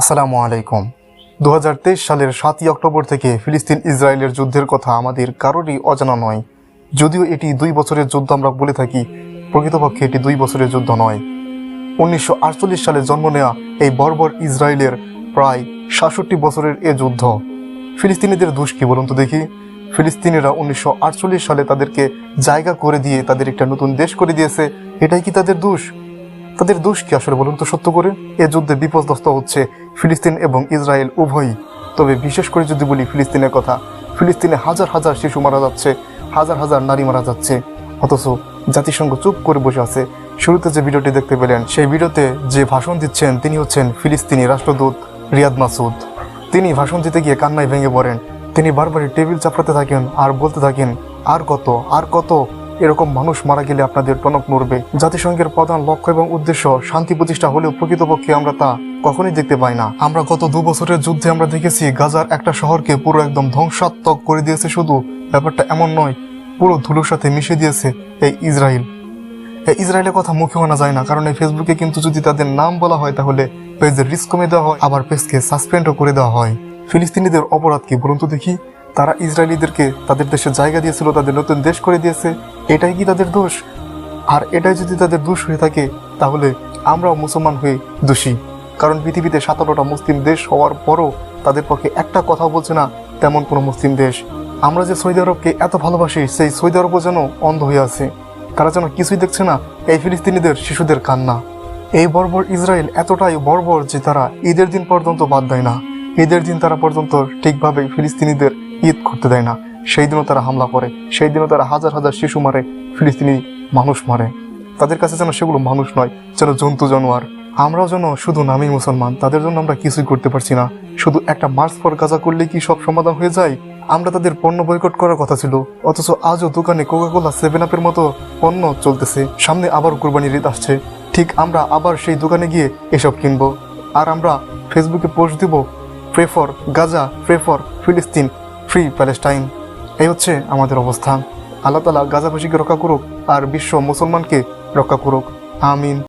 আসসালামু আলাইকুম। দু হাজার তেইশ সালের সাতই অক্টোবর থেকে ফিলিস্তিন ইসরায়েলের যুদ্ধের কথা আমাদের কারোরই অজানা নয়। যদিও এটি দুই বছরের যুদ্ধ আমরা বলে থাকি, প্রকৃতপক্ষে এটি দুই বছরের যুদ্ধ নয়। উনিশশো সালে জন্ম নেওয়া এই বর্বর ইসরায়েলের প্রায় সাতষট্টি বছরের এ যুদ্ধ। ফিলিস্তিনিদের দোষ কি বলুন তো দেখি? ফিলিস্তিনিরা উনিশশো আটচল্লিশ সালে তাদেরকে জায়গা করে দিয়ে তাদের একটা নতুন দেশ করে দিয়েছে। এটাই কি তাদের দোষ? তাদের দোষ কি আসলে বলুন তো সত্য করে? এ যুদ্ধে বিপদগ্রস্ত হচ্ছে ফিলিস্তিন এবং ইসরায়েল উভয়ই। তবে বিশেষ করে যদি বলি ফিলিস্তিনের কথা, ফিলিস্তিনে হাজার হাজার শিশু মারা যাচ্ছে, হাজার হাজার নারী মারা যাচ্ছে। অথচ জাতিসংঘ চুপ করে বসে আছে। শুরুতে যে ভিডিওটি দেখতে পেলেন, সেই ভিডিওতে যে ভাষণ দিচ্ছেন, তিনি হচ্ছেন ফিলিস্তিনি রাষ্ট্রদূত রিয়াদ মাসুদ। তিনি ভাষণ দিতে গিয়ে কান্নায় ভেঙে পড়েন। তিনি বারবারই টেবিল চাপড়াতে থাকেন, আর বলতে থাকেন, আর কত আর কত? এরকম মানুষ মারা গেলে আপনাদের টনক নড়বে। জাতিসংঘের প্রধান লক্ষ্য এবং উদ্দেশ্য, শান্তি প্রতিষ্ঠা হলেও প্রকৃতপক্ষে আমরা তা কখনই দেখতে পাই না। আমরা গত দু বছরের যুদ্ধে আমরা দেখেছি, গাজার একটা শহরকে পুরো একদম ধ্বংসাত্মক করে দিয়েছে শুধু। ব্যাপারটা এমন নয়, পুরো ধুলোর সাথে মিশে দিয়েছে এই ইসরায়েল। এই ইসরায়েলের কথা মুখে আনা যায় না, কারণ এই ফেসবুকে কিন্তু যদি তাদের নাম বলা হয় তাহলে পেজের রিস্ক কমে দেওয়া হয়, আবার পেজকে সাসপেন্ডও করে দেওয়া হয়। ফিলিস্তিনিদের অপরাধ কি বলুন তো দেখি, তারা ইসরায়েলিদেরকে তাদের দেশে জায়গা দিয়েছিল, তাদের নতুন দেশ করে দিয়েছে। এটাই কি তাদের দোষ? আর এটাই যদি তাদের দোষ হয়ে থাকে, তাহলে আমরাও মুসলমান হয়ে দোষী। কারণ পৃথিবীতে সতেরোটা মুসলিম দেশ হওয়ার পরও তাদের পক্ষে একটা কথা বলছে না তেমন কোনো মুসলিম দেশ। আমরা যে সৌদি আরবকে এত ভালোবাসি, সেই সৌদি আরবও যেন অন্ধ হয়ে আছে। তারা যেন কিছুই দেখছে না, এই ফিলিস্তিনিদের শিশুদের কান্না। এই বর্বর ইসরায়েল এতটাই বর্বর যে তারা ঈদের দিন পর্যন্ত বাদ দেয় না। ঈদের দিন তারা পর্যন্ত ঠিকভাবে ফিলিস্তিনিদের ঈদ করতে দেয় না। সেই দিনও তারা হামলা করে, সেই দিনও তারা হাজার হাজার শিশু মারে, ফিলিস্তিনি মানুষ মারে। তাদের কাছে যেন সেগুলো মানুষ নয়, যেন জন্তু, জানোয়ার। আমরাও যেন শুধু নামেই মুসলমান, তাদের জন্য আমরা কিছুই করতে পারছি না। শুধু একটা মার্চ ফর গাজা করলে কি সব সমাধান হয়ে যায়? আমরা তাদের পণ্য বয়কট করার কথা ছিল, অথচ আজও দোকানে কোকাকোলা সেভেন আপের মতো পণ্য চলতেছে। সামনে আবার কুরবানির ঈদ আসছে, ঠিক আমরা আবার সেই দোকানে গিয়ে এসব কিনবো। আর আমরা ফেসবুকে পোস্ট দিব pray for Gaza pray for ফিলিস্তিন ফ্রি প্যালেস্টাইন এই হচ্ছে আমাদের অবস্থান। আল্লাহ তালা গাজাবাসীকে রক্ষা করুক আর বিশ্ব মুসলমানকে রক্ষা করুক। আমিন।